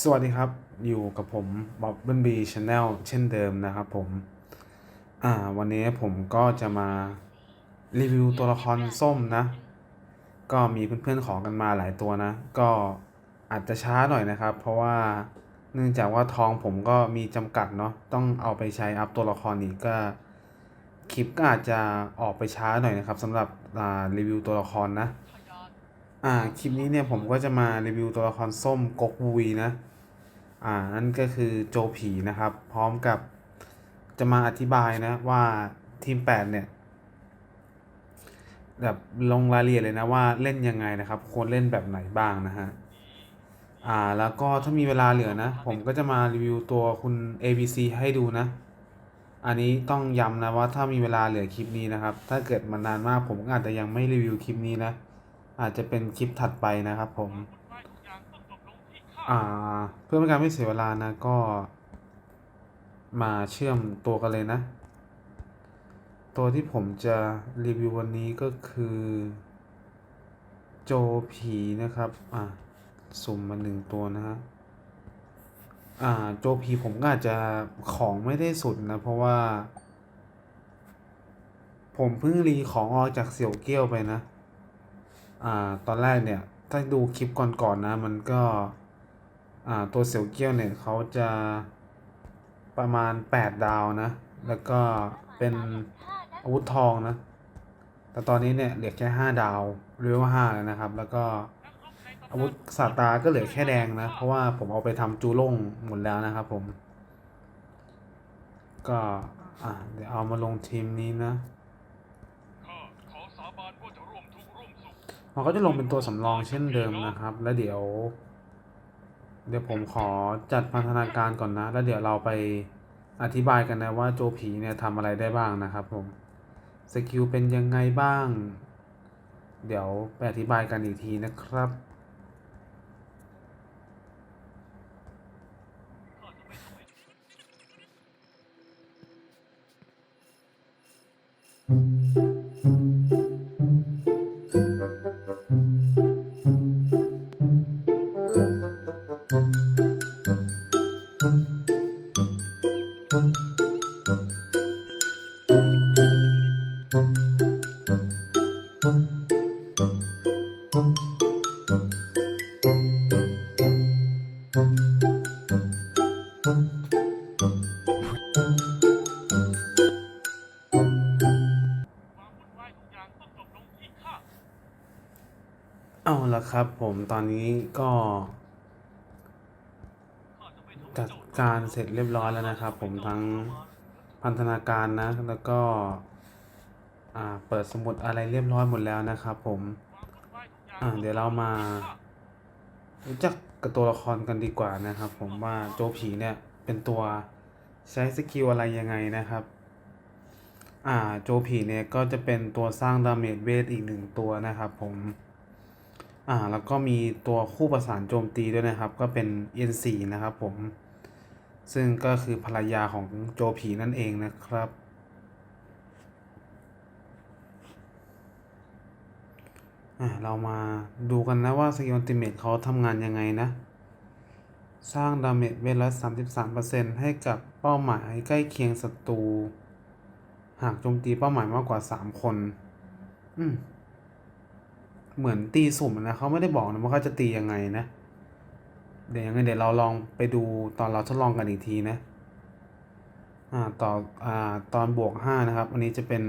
สวัสดีครับ อยู่กับผมบ๊อบเบิลบีชาแนลเช่นเดิมนะครับผม อ่า วันนี้ผมก็จะมารีวิวตัวละครส้มนะ ก็มีเพื่อนๆขอกันมาหลายตัวนะ ก็อาจจะช้าหน่อยนะครับ เพราะว่าเนื่องจากว่าทองผมก็มีจำกัดเนาะ ต้องเอาไปใช้อัพตัวละครอีกก็คลิปก็อาจจะออกไปช้าหน่อยนะครับสำหรับรีวิวตัวละครนะ อ่า คลิปนี้เนี่ยผมก็จะมารีวิวตัวละครส้มกกวุยนะ อ่า นั่นก็คือโจผีนะครับ พร้อมกับจะมาอธิบายนะว่าทีม8เนี่ย แบบลงรายละเอียดเลยนะว่าเล่นยังไงนะครับ ควรเล่นแบบไหนบ้างนะฮะ อ่า แล้วก็ถ้ามีเวลาเหลือนะ ผมก็จะมารีวิวตัวคุณ ABC ให้ดูนะ อันนี้ต้องย้ำนะว่าถ้ามีเวลาเหลือคลิปนี้นะครับ ถ้าเกิดมันนานมากผมก็อาจจะยังไม่รีวิวคลิปนี้นะ อาจจะเป็นคลิปถัดไปนะครับผม อ่า เพื่อไม่ให้การไม่เสียเวลานะก็ มาเชื่อมตัวกันเลยนะ ตัวที่ผมจะรีวิววันนี้ก็คือ โจผีนะครับ อ่าสุ่มมาหนึ่งตัวนะฮะอ่าโจผีผมก็อาจจะของไม่ได้สุดนะ เพราะว่า ผมเพิ่งรีของออกจากเสี่ยวเกี้ยวไปนะ อ่าตอนแรกเนี่ย ถ้าดูคลิปก่อนๆนะ มันก็อ่าตัวเสียวเกี้ยวเนี่ยเขาจะประมาณ 8 ดาวนะ แล้วก็เป็นอาวุธทองนะ แต่ตอนนี้เนี่ยเหลือแค่5ดาวเรียกว่า5แล้วนะครับ แล้วก็อาวุธสาตราก็เหลือแค่แดงนะ เพราะว่าผมเอาไปทำจูล่งหมดแล้วนะครับผม ก็อ่าเดี๋ยวเอามาลงทีมนี้นะ ข้าขอสาบานว่าจะร่วมทุกข์ร่วมสุข มันก็จะลงเป็นตัวสำรองเช่นเดิมนะครับ แล้วเดี๋ยว เดี๋ยวผมขอจัดพันธนาการก่อนนะ แล้วเดี๋ยวเราไปอธิบายกันนะว่าโจผีเนี่ยทำอะไรได้บ้างนะครับผมสกิลเป็นยังไงบ้าง เดี๋ยวไปอธิบายกันอีกทีนะครับ เอาละครับผมตอนนี้ก็ จัดการเสร็จเรียบร้อยแล้วนะครับ ผมทั้งพันธนาการนะ แล้วก็เปิดสมุดอะไรเรียบร้อยหมดแล้วนะครับผมเดี๋ยวเรามารู้จักกับตัวละครกันดีกว่านะครับ ผมว่าโจผีเนี่ยเป็นตัวใช้สกิลอะไรยังไงนะครับอ่าโจผีเนี่ยก็จะเป็นตัวสร้างดาเมจเวทอีกหนึ่งตัวนะครับผม อ่าแล้วก็มีตัวคู่ประสานโจมตีด้วยนะครับ ก็เป็น N4 นะครับผม ซึ่งก็คือภรรยาของโจผีนั่นเองนะครับอะเรามาดูกันนะว่าสกิลติเมทเขาทำงานยังไงนะ สร้างดาเมจเวลละ33%ให้กับเป้าหมายใกล้เคียงศัตรู หากโจมตีเป้าหมายมากกว่า 3 คน อืม เหมือนตีสุ่มนะเขาไม่ได้บอกนะว่าเขาจะตียังไงนะ เดี๋ยวยังไงเดี๋ยวเราลองไปดูตอนเราทดลองกันอีกทีนะอ่าต่ออ่าตอนบวก5นะครับ อันนี้จะเป็น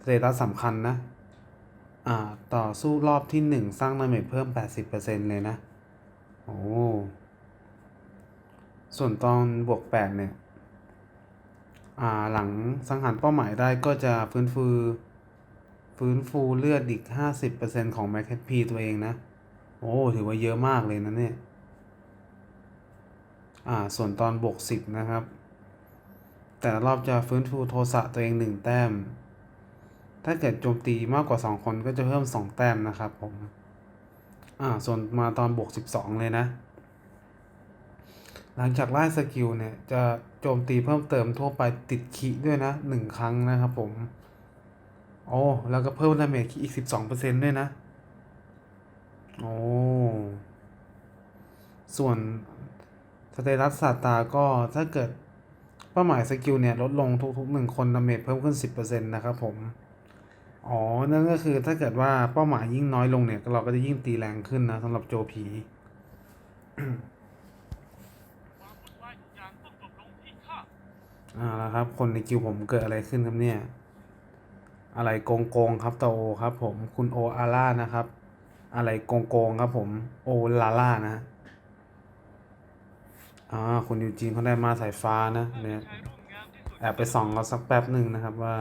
สเตตัสสำคัญนะอ่าต่อสู้รอบที่หนึ่งสร้างดาเมจเพิ่ม80%เลยนะ โอ้ส่วนตอนบวก8เนี่ย อ่าหลังสังหารเป้าหมายได้ก็จะฟื้นฟู ฟื้นฟูเลือดอีก 50%ของแมคแคทพีตัวเองนะ โอ้ ถือว่าเยอะมากเลยนะเนี่ย อ่า ส่วนตอนบวก 10 นะครับ แต่ละรอบจะฟื้นฟูโทสะตัวเอง 1 แต้ม ถ้าเกิดโจมตีมากกว่า 2 คนก็จะเพิ่ม 2 แต้มนะครับผม อ่า ส่วนมาตอนบวก 12 เลยนะ หลังจากไล่สกิลเนี่ย จะโจมตีเพิ่มเติมทั่วไปติดขีด้วยนะ 1 ครั้งนะครับผม โอ้ แล้วก็เพิ่มดาเมจอีก12%ด้วยนะ โอ้ ส่วนสเตตัสสาตาก็ถ้าเกิดเป้าหมายสกิลเนี่ย ลดลงทุกๆหนึ่งคนดาเมจเพิ่มขึ้น10%นะครับผม อ๋อ นั่นก็คือถ้าเกิดว่าเป้าหมายยิ่งน้อยลงเนี่ย เราก็จะยิ่งตีแรงขึ้นนะสำหรับโจผีอ่างต้องจบลงที่ข้าอ่าแล้วครับ คนในกิวผมเกิดอะไรขึ้นครับเนี่ย อะไรโกงโกงๆครับตาโอครับผมคุณโออาร่านะครับ อะไรโกงโกงๆครับผมโอลาล่านะอ่าคุณยูจีนเขาได้มาสายฟ้านะเนี่ยแอบไปส่องเขาสักแป๊บหนึ่งนะครับว่า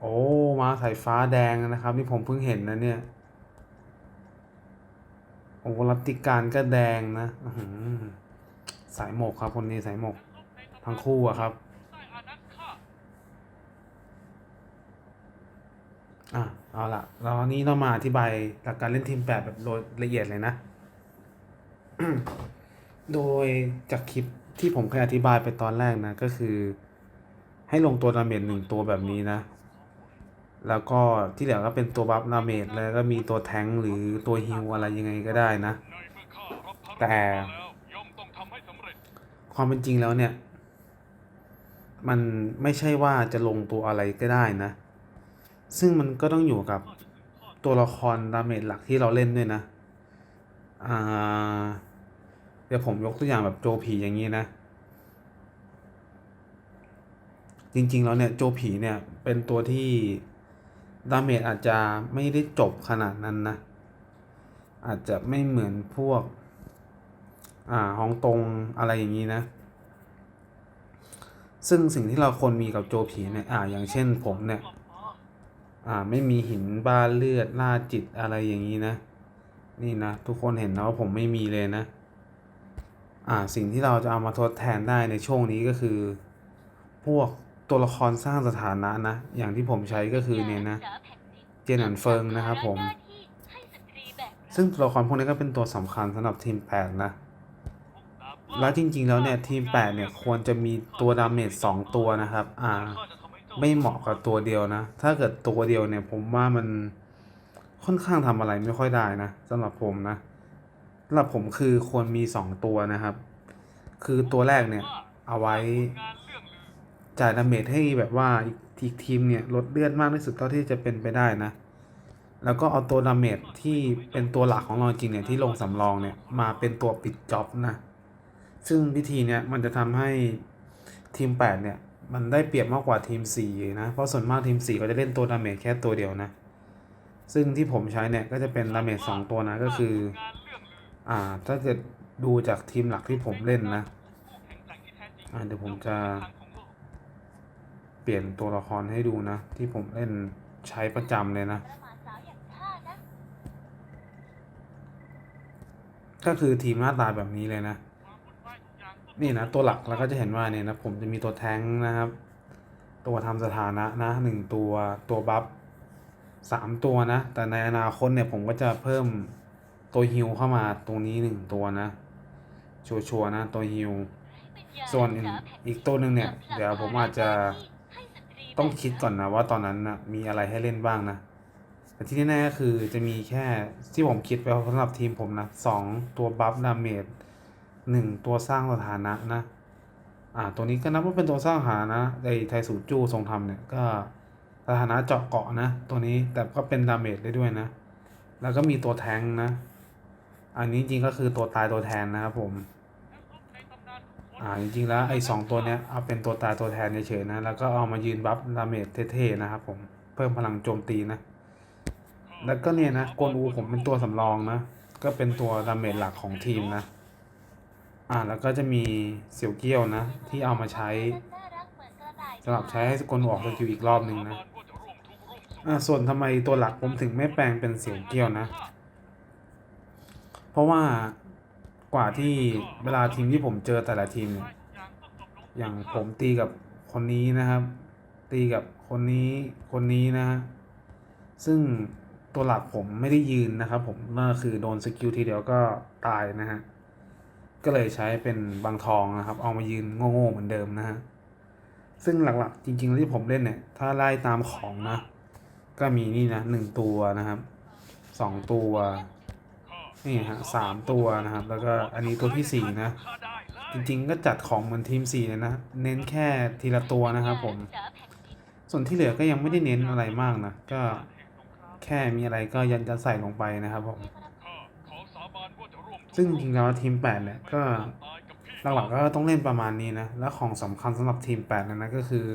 โอ้มาสายฟ้าแดงนะครับ นี่ผมเพิ่งเห็นนะเนี่ยโอ้รัตติการก็แดงนะอือ สายหมกครับคนนี้สายหมกทั้งคู่อะครับอะเอาละแล้วนี้เรามาอธิบายหลักการเล่นทีมแปดแบบละเอียดเลยนะ โดยจากคลิปที่ผมเคยอธิบายไปตอนแรกนะ ก็คือ ให้ลงตัวดาเมจหนึ่งตัวแบบนี้นะ แล้วก็ที่เหลือก็เป็นตัวบัฟดาเมจแล้วก็มีตัวแทงหรือตัวฮิวอะไรยังไงก็ได้นะ แต่ ความเป็นจริงแล้วเนี่ย มันไม่ใช่ว่าจะลงตัวอะไรก็ได้นะ ซึ่งมันก็ต้องอยู่กับตัวละครดาเมจหลักที่เราเล่นด้วยนะ อ่า เดี๋ยวผมยกตัวอย่างแบบโจผีอย่างนี้นะ จริงๆแล้วเนี่ยโจผีเนี่ยเป็นตัวที่ดาเมจอาจจะไม่ได้จบขนาดนั้นนะ อาจจะไม่เหมือนพวก อ่าฮองตงอะไรอย่างนี้นะ ซึ่งสิ่งที่เราควรมีกับโจผีเนี่ยอ่าอย่างเช่นผมเนี่ยอ่าไม่มีหินบ้าเลือดล่าจิตอะไรอย่างนี้นะ นี่นะ ทุกคนเห็นนะว่าผมไม่มีเลยนะอ่าสิ่งที่เราจะเอามาทดแทนได้ในช่วงนี้ก็คือ พวกตัวละครสร้างสถานะนะ อย่างที่ผมใช้ก็คือเนี่ยนะ เจนหนันเฟิงนะครับผม ซึ่งตัวละครพวกนี้ก็เป็นตัวสำคัญสำหรับทีมแปดนะ แล้วจริงๆแล้วเนี่ยทีมแปดเนี่ยควรจะมีตัวดาเมจสองตัวนะครับ อ่า ไม่เหมาะกับตัวเดียวนะ ถ้าเกิดตัวเดียวเนี่ยผมว่ามันค่อนข้างทำอะไรไม่ค่อยได้นะสำหรับผมนะสำหรับผมคือควรมีสองตัวนะครับ คือตัวแรกเนี่ยเอาไว้จ่ายดาเมจให้แบบว่าอีกทีมเนี่ยลดเลือดมากที่สุดเท่าที่จะเป็นไปได้นะ แล้วก็เอาตัวดาเมจที่เป็นตัวหลักของเราจริงเนี่ยที่ลงสำรองเนี่ยมาเป็นตัวปิดจ็อบนะ ซึ่งวิธีเนี้ยมันจะทำให้ทีม 8 เนี่ย มันได้เปรียบมากกว่าทีม 4 นะ เพราะส่วนมากทีม 4 ก็จะเล่นตัวดาเมจแค่ตัวเดียวนะ ซึ่งที่ผมใช้เนี่ยก็จะเป็นดาเมจ2ตัวนะก็คืองานเรื่องลืออ่าถ้าเกิดดูจากทีมหลักที่ผมเล่นนะ อ่าเดี๋ยวผมจะ เปลี่ยนตัวละครให้ดูนะ ที่ผมเล่นใช้ประจำเลยนะ ก็คือทีมหน้าตาแบบนี้เลยนะ นี่นะตัวหลักเราก็จะเห็นว่าเนี่ยนะผมจะมีตัวแท้งนะครับ ตัวทำสถานะนะหนึ่งตัวตัวบัฟสามตัวนะ แต่ในอนาคตเนี่ยผมก็จะเพิ่มตัวฮิลเข้ามาตรงนี้หนึ่งตัวนะ ชัวร์ๆนะตัวฮิลส่วนอีกตัวหนึ่งเนี่ย เดี๋ยวผมอาจจะต้องคิดก่อนนะว่าตอนนั้นนะมีอะไรให้เล่นบ้างนะแต่ที่แน่ๆก็คือจะมีแค่ที่ผมคิดไปสำหรับทีมผมนะสองตัวบัฟดาเมจ หนึ่งตัวสร้างสถานะนะ อ่า ตัวนี้ก็นับว่าเป็นตัวสร้างสถานะในไทสูจูทรงธรรมเนี่ยก็สถานะเจาะเกาะนะ ตัวนี้แต่ก็เป็นดาเมจได้ด้วยนะ แล้วก็มีตัวแทงนะ อันนี้จริงก็คือตัวตายตัวแทนนะครับผมนักรบในตำนานทุกคนอ่าจริงๆแล้วไอ้สองตัวเนี้ยเอาเป็นตัวตายตัวแทนเฉยๆนะ แล้วก็เอามายืนบัฟดาเมจเท่ๆนะครับผม เพิ่มพลังโจมตีนะ แล้วก็เนี่ยนะกวนอูผมเป็นตัวสำรองนะ ก็เป็นตัวดาเมจหลักของทีมนะ อ่าแล้วก็จะมีเสี่ยวเกี้ยวนะ ที่เอามาใช้สำหรับใช้ให้กวนออกสกิลอีกรอบหนึ่งนะอ่าส่วนทำไมตัวหลักผมถึงไม่แปลงเป็นเสี่ยวเกี้ยวนะ เพราะว่ากว่าที่เวลาทีมที่ผมเจอแต่ละทีมเนี่ยอย่างผมตีกับคนนี้นะครับ ตีกับคนนี้คนนี้นะฮะซึ่งตัวหลักผมไม่ได้ยืนนะครับผมนั่นก็คือโดนสกิลทีเดียวก็ตายนะฮะ ก็เลยใช้เป็นบางทองนะครับ เอามายืนโง่ๆเหมือนเดิมนะฮะ ซึ่งหลักๆ จริงๆที่ผมเล่นเนี่ย ถ้าไล่ตามของนะ ก็มีนี่นะหนึ่งตัวนะครับสองตัวนี่ฮะสามตัวนะครับ แล้วก็อันนี้ตัวที่สี่นะ จริงๆก็จัดของเหมือนทีมสี่เลยนะ เน้นแค่ทีละตัวนะครับผม ส่วนที่เหลือก็ยังไม่ได้เน้นอะไรมากนะ ก็แค่มีอะไรก็ยันจะใส่ลงไปนะครับผม ซึ่งจริงแล้วทีมแปดเนี่ยก็หลักๆก็ต้องเล่นประมาณนี้นะ แล้วของสำคัญสำหรับทีมแปดนะนะก็คือ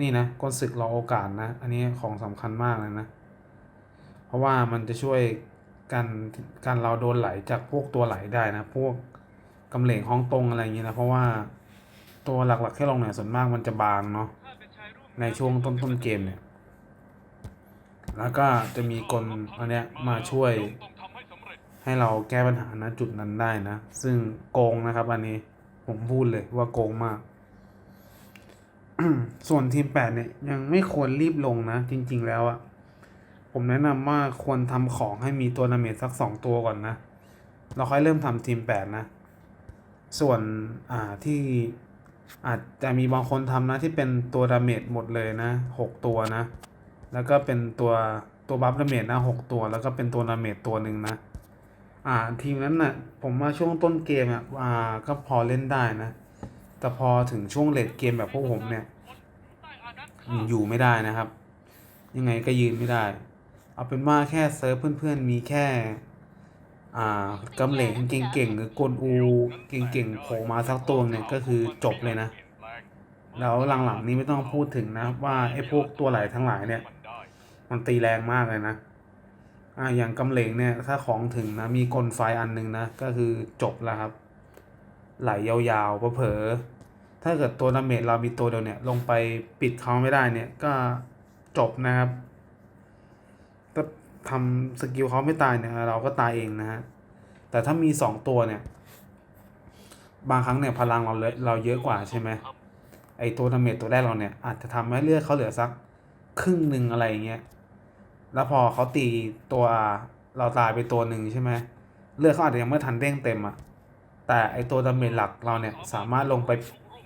นี่นะกลศึกรอโอกาสนะ อันนี้ของสำคัญมากเลยนะ เพราะว่ามันจะช่วยกันการเราโดนไหลจากพวกตัวไหลได้นะ พวกกำเหลงห้องตรงอะไรอย่างนี้ยนะ เพราะว่าตัวหลักๆแค่ลงเนี่ยส่วนมากมันจะบางเนาะในช่วงต้นๆเกมเนี่ย แล้วก็จะมีกลอันเนี้ยมาช่วย ให้เราแก้ปัญหาณจุดนั้นได้นะ ซึ่งโกงนะครับ อันนี้ผมพูดเลยว่าโกงมาก ส่วนทีมแปดเนี่ยยังไม่ควรรีบลงนะ จริง ๆ แล้วอะผมแนะนำว่าควรทำของให้มีตัวนาเมจสักสองตัวก่อนนะ เราค่อยเริ่มทำทีมแปดนะ ส่วนอ่าที่อาจจะมีบางคนทำนะที่เป็นตัวดาเมจหมดเลยนะหกตัวนะ แล้วก็เป็นตัวตัวบัฟดาเมจนะหกตัว แล้วก็เป็นตัวดาเมจตัวหนึ่งนะ อ่าทีมนั้นน่ะผมว่าช่วงต้นเกมอะอ่าก็พอเล่นได้นะ แต่พอถึงช่วงเลดเกมแบบพวกผมเนี่ยอยู่ไม่ได้นะครับ ยังไงก็ยืนไม่ได้ เอาเป็นว่าแค่เซิร์ฟเพื่อนๆมีแค่ อ่ากำเหลงเก่งๆหรือกลอูเก่งๆโผล่มาสักตัวเนี่ยก็คือจบเลยนะ แล้วหลังๆนี้ไม่ต้องพูดถึงนะว่าไอ้พวกตัวไหลทั้งหลายเนี่ย มันตีแรงมากเลยนะ อ่าอย่างกำเหลงเนี่ยถ้าของถึงนะมีกลไฟอันหนึ่งนะก็คือจบแล้วครับ ไหลยาวๆเผลอถ้าเกิดตัวดาเมจเรามีตัวเดียวเนี่ยลงไปปิดเขาไม่ได้เนี่ยก็จบนะครับถ้าทำสกิลเขาไม่ตายเนี่ยเราก็ตายเองนะฮะแต่ถ้ามีสองตัวเนี่ยบางครั้งเนี่ยพลังเราเลเราเยอะกว่าใช่ไหมไอตัวดาเมจตัวแรกเราเนี่ยอาจจะทำให้เลือดเขาเหลือสักครึ่งหนึ่งอะไรอย่างเงี้ย แล้วพอเขาตีตัวเราตายไปตัวหนึ่งใช่ไหมเลือดเขาอาจจะยังไม่ทันเด้งเต็มอะแต่ไอตัวดาเมจหลักเราเนี่ยสามารถลงไป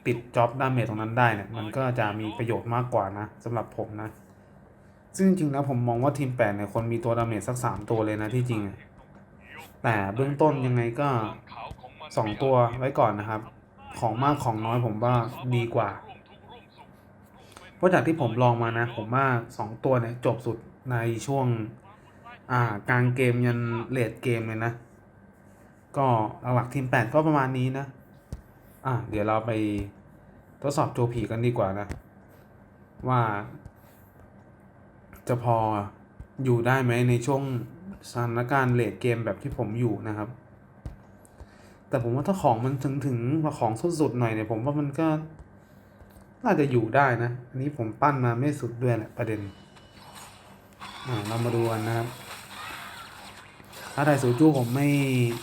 ปิดจ็อบดาเมจตรงนั้นได้เนี่ยมันก็จะมีประโยชน์มากกว่านะสำหรับผมนะ ซึ่งจริงๆแล้วผมมองว่าทีมแปดเนี่ยคนมีตัวดาเมจสักสามตัวเลยนะที่จริงแต่เบื้องต้นยังไงก็สองตัวไว้ก่อนนะครับ ของมากของน้อยผมว่าดีกว่า เพราะจากที่ผมลองมานะ ผมว่าสองตัวเนี่ยจบสุด ในช่วงอ่ากลางเกมยันเลดเกมเลยนะ ก็หลักๆทีมแปดก็ประมาณนี้นะ อะเดี๋ยวเราไปทดสอบโจผีกันดีกว่านะ ว่า จะพออยู่ได้ไหมในช่วงสถานการณ์เลดเกมแบบที่ผมอยู่นะครับ แต่ผมว่าถ้าของมันถึงถึงว่าของสุดๆหน่อยเนี่ยผมว่ามันก็น่าจะอยู่ได้นะ อันนี้ผมปั้นมาไม่สุดด้วยแหละประเด็น เรามาดูกันนะครับ ถ้าไทยสูจู้ผมไม่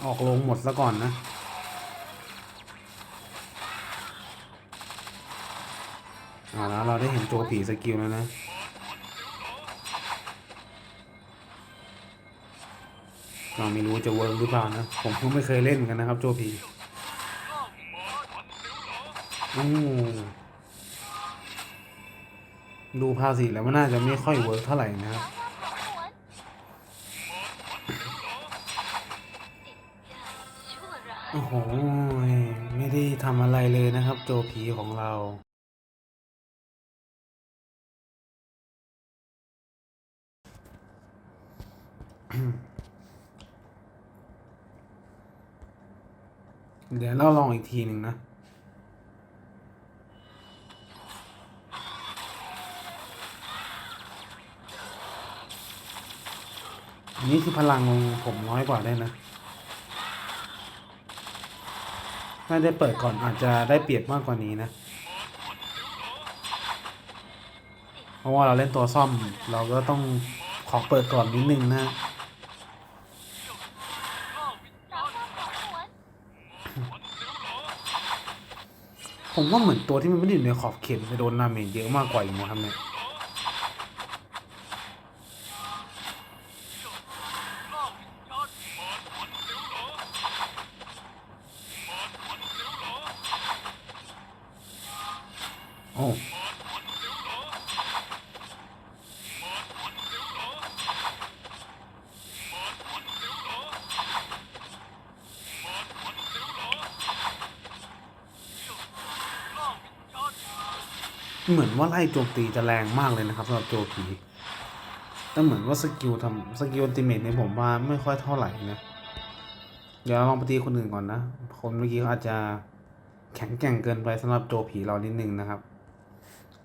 ออกลงหมดซะก่อนนะอ่าแล้วเราได้เห็นตัวผีสกิลแล้วนะเราไม่รู้จะเวิร์กหรือเปล่านะ ผมก็ไม่เคยเล่นกันนะครับโจผีอู้ดูภาษีแล้วมันน่าจะไม่ค่อยเวิร์กเท่าไหร่นะครับ โอ้โห ไม่ได้ทำอะไรเลยนะครับ โจผีของเราเดี๋ยวเราลองอีกทีหนึ่งนะ อันนี้คือพลังผมน้อยกว่าได้นะ ถ้าได้เปิดก่อนอาจจะได้เปรียบมากกว่านี้นะ เพราะว่าเราเล่นตัวซ่อมเราก็ต้องขอเปิดก่อนนิดนึงนะผมว่าเหมือนตัวที่มันไม่ได้อยู่ในขอบเขตจะโดนดาเมจเยอะมากกว่าอีกนะครับเนี่ย เหมือนว่าไล่โจมตีจะแรงมากเลยนะครับสำหรับโจผีแต่เหมือนว่าสกิลทำสกิลอัลติเมทในผมว่าไม่ค่อยเท่าไหร่นะ เดี๋ยวเราลองไปตีคนอื่นก่อนนะ คนเมื่อกี้เขาอาจจะแข็งแกร่งเกินไปสำหรับโจผีเรานิดนึงนะครับ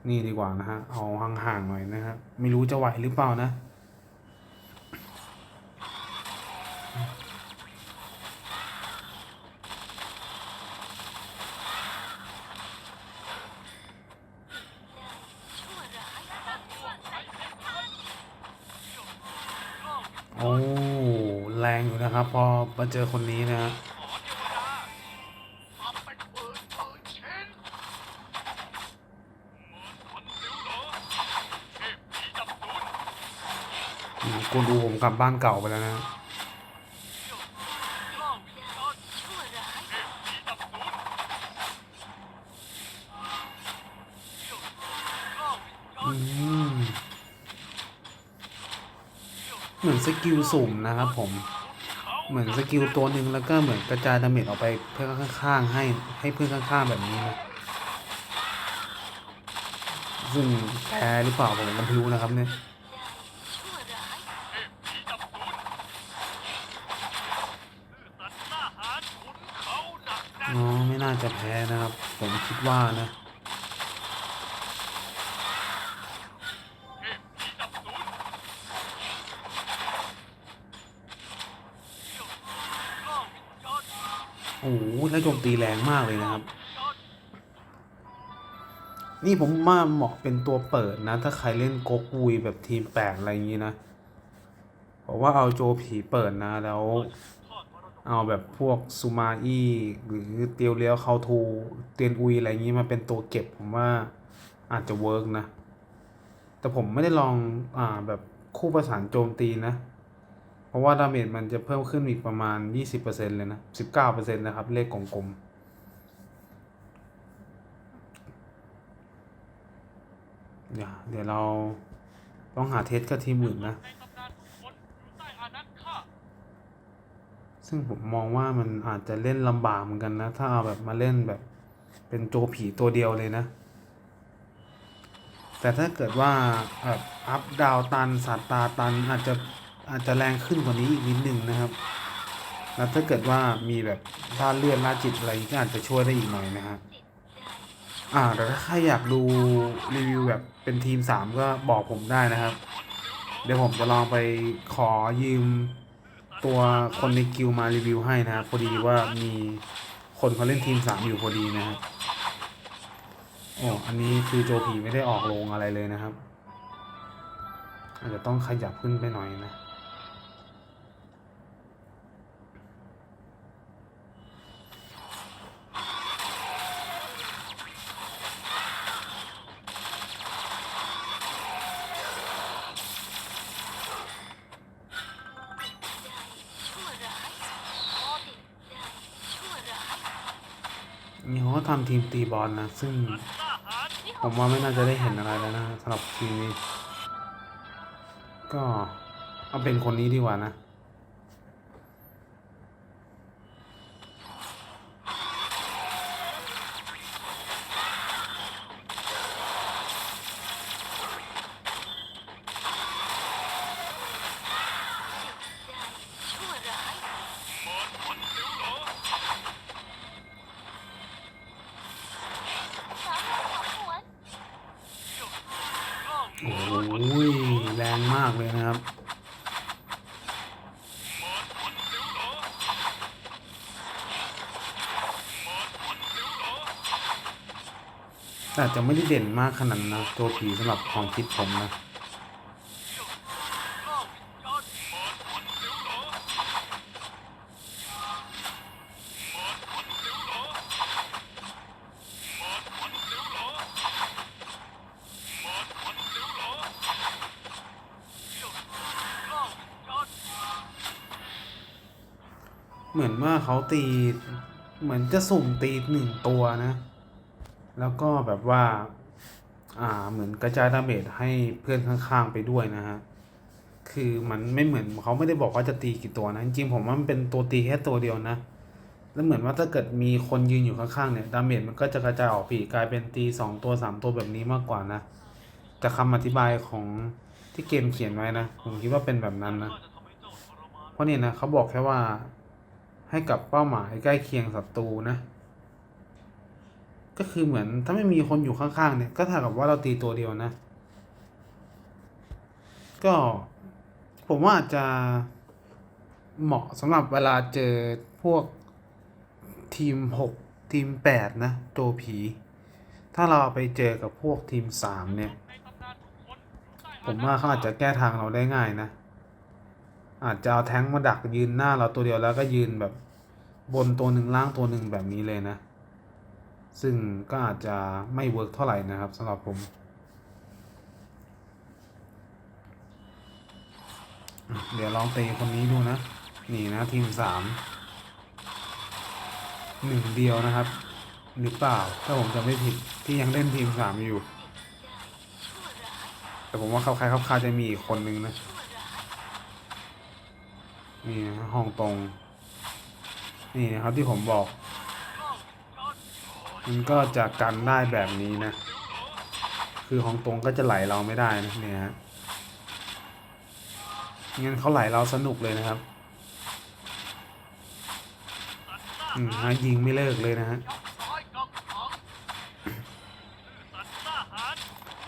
นี่ดีกว่านะฮะ เอาห่างๆหน่อยนะครับ ไม่รู้จะไหวหรือเปล่านะ โอ้แรงอยู่นะครับ พอมาเจอคนนี้นะฮะกูดูผมกลับบ้านเก่าไปแล้วนะ กล้าวิญญาณเทพผีจับตุนกล้าวิญญา อื ณ ม เหมือน สกิลสุ่มนะครับผม เหมือนสกิลตัวหนึ่งแล้วก็เหมือนกระจายดาเมจออกไปเพื่อนข้างๆให้ให้เพื่อนข้างๆแบบนี้นะ ซึ่งแพ้หรือเปล่าผมก็ไม่รู้นะครับเนี่ยอ๋อไม่น่าจะแพ้นะครับ ผมคิดว่านะ เทพผีจับตุนกล้าวิญญาณ โอ้โหแล้วโจมตีแรงมากเลยนะครับ นี่ผมว่าเหมาะเป็นตัวเปิดนะ ถ้าใครเล่นโกกุยแบบทีมแปดอะไรอย่างนี้นะเพราะว่าเอาโจผีเปิดนะแล้วเอาแบบพวกซูมาอี้หรือเตียวเลี้ยวเขาทูเตียนอุยอะไรอย่างนี้มาเป็นตัวเก็บผมว่าอาจจะเวิร์กนะ แต่ผมไม่ได้ลองอ่าแบบคู่ประสานโจมตีนะ ราะว่าดาเมจมันจะเพิ่มขึ้นอีกประมาณ 20%เลยนะ 19%นะครับ เลขกลมๆเดี๋ยวเดี๋ยวเราต้องหาเทสกับทีมอื่นนะ ซึ่งผมมองว่ามันอาจจะเล่นลำบากเหมือนกันนะ ถ้าเอาแบบมาเล่นแบบเป็นโจผีตัวเดียวเลยนะ แต่ถ้าเกิดว่าแบบอัพดาวตันสัตว์ตาตันอาจจะ อาจจะแรงขึ้นกว่านี้อีกนิดนึงนะครับ แล้วถ้าเกิดว่ามีแบบด้านเลือดล่าจิตอะไรก็อาจจะช่วยได้อีกหน่อยนะครับอ่าแต่ถ้าใครอยากดูรีวิวแบบเป็นทีมสามก็บอกผมได้นะครับ เดี๋ยวผมจะลองไปขอยืมตัวคนในกิลมารีวิวให้นะครับพอดีว่ามีคนเขาเล่นทีมสามอยู่พอดีนะครับโอ้อันนี้คือโจผีไม่ได้ออกโรงอะไรเลยนะครับ อาจจะต้องขยับขึ้นไปหน่อยนะ นี่เขาก็ทำทีมตีบอลนะ ซึ่ง ผมว่าไม่น่าจะได้เห็นอะไรแล้วนะสำหรับทีมนี้ ก็เอาเป็นคนนี้ดีกว่านะ อาจจะไม่ได้เด่นมากขนาดนะตัวผีสำหรับความคิดผมนะกล้าวิญญาณคนเดียวเหรอคนเดียวเหรอคนเดียวเหรอคนเดียวเหรอกล้าวิญญาณเหมือนว่าเขาตี เหมือนจะสุ่มตีหนึ่งตัวนะ แล้วก็แบบว่าอ่าเหมือนกระจายดาเมจให้เพื่อนข้างๆไปด้วยนะฮะคือมันไม่เหมือนเขาไม่ได้บอกว่าจะตีกี่ตัวนะจริงๆผมว่ามันเป็นตัวตีแค่ตัวเดียวนะ แล้วเหมือนว่าถ้าเกิดมีคนยืนอยู่ข้างๆเนี่ยดาเมจมันก็จะกระจายออกปีกกลายเป็นตีสองตัวสามตัวแบบนี้มากกว่านะจากคำอธิบายของที่เกมเขียนไว้นะผมคิดว่าเป็นแบบนั้นนะเพราะเนี่ยนะเขาบอกแค่ว่าให้กับเป้าหมายใกล้เคียงศัตรูนะ ก็คือเหมือนถ้าไม่มีคนอยู่ข้างๆเนี่ย ก็เท่ากับว่าเราตีตัวเดียวนะ ก็ผมว่าอาจจะเหมาะสำหรับเวลาเจอพวกทีมหกทีมแปดนะโจผี ถ้าเราไปเจอกับพวกทีมสามเนี่ย ผมว่าเขาอาจจะแก้ทางเราได้ง่ายนะ อาจจะเอาแท้งมาดักยืนหน้าเราตัวเดียวแล้วก็ยืนแบบบนตัวหนึ่งล่างตัวหนึ่งแบบนี้เลยนะ ซึ่งก็อาจจะไม่เวิร์กเท่าไหร่นะครับสำหรับผมเดี๋ยวลองตีคนนี้ดูนะ นี่นะทีมสามหนึ่งเดียวนะครับ หรือเปล่า ถ้าผมจำไม่ผิดที่ยังเล่นทีมสามอยู่ แต่ผมว่าเขาใครเขาคาจะมีอีกคนนึงนะ นี่นะห้องตรง นี่นะครับที่ผมบอก มันก็จะกันได้แบบนี้นะ คือของตรงก็จะไหลเราไม่ได้นะเนี่ยฮะงั้นเขาไหลเราสนุกเลยนะครับอืมฮะยิงไม่เลิกเลยนะฮะ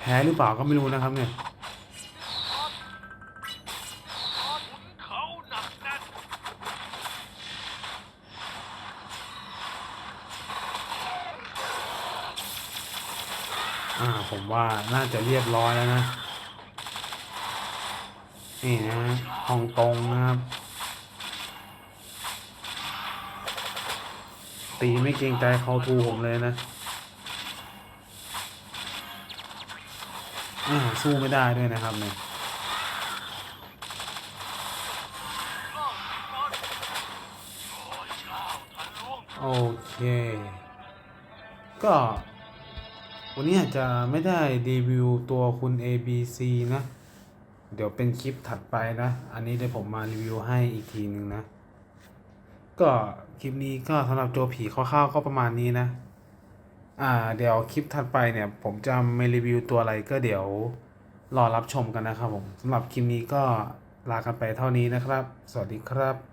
แพ้หรือเปล่าก็ไม่รู้นะครับเนี่ย ขุนเขาหนักแน่น อ่า ผมว่าน่าจะเรียบร้อยแล้วนะ นี่นะฮองตงนะครับ ตีไม่เกรงใจเขาทูผมเลยนะอ่าสู้ไม่ได้ด้วยนะครับเนี่ยโอเค ก็ วันนี้อาจจะไม่ได้รีวิวตัวคุณ ABC นะ เดี๋ยวเป็นคลิปถัดไปนะ อันนี้เดี๋ยวผมมารีวิวให้อีกทีหนึ่งนะ ก็คลิปนี้ก็สำหรับโจผีคร่าวๆก็ประมาณนี้นะ อ่า เดี๋ยวคลิปถัดไปเนี่ย ผมจะไม่รีวิวตัวอะไรก็เดี๋ยวรอรับชมกันนะครับผมสำหรับคลิปนี้ก็ลากันไปเท่านี้นะครับ สวัสดีครับ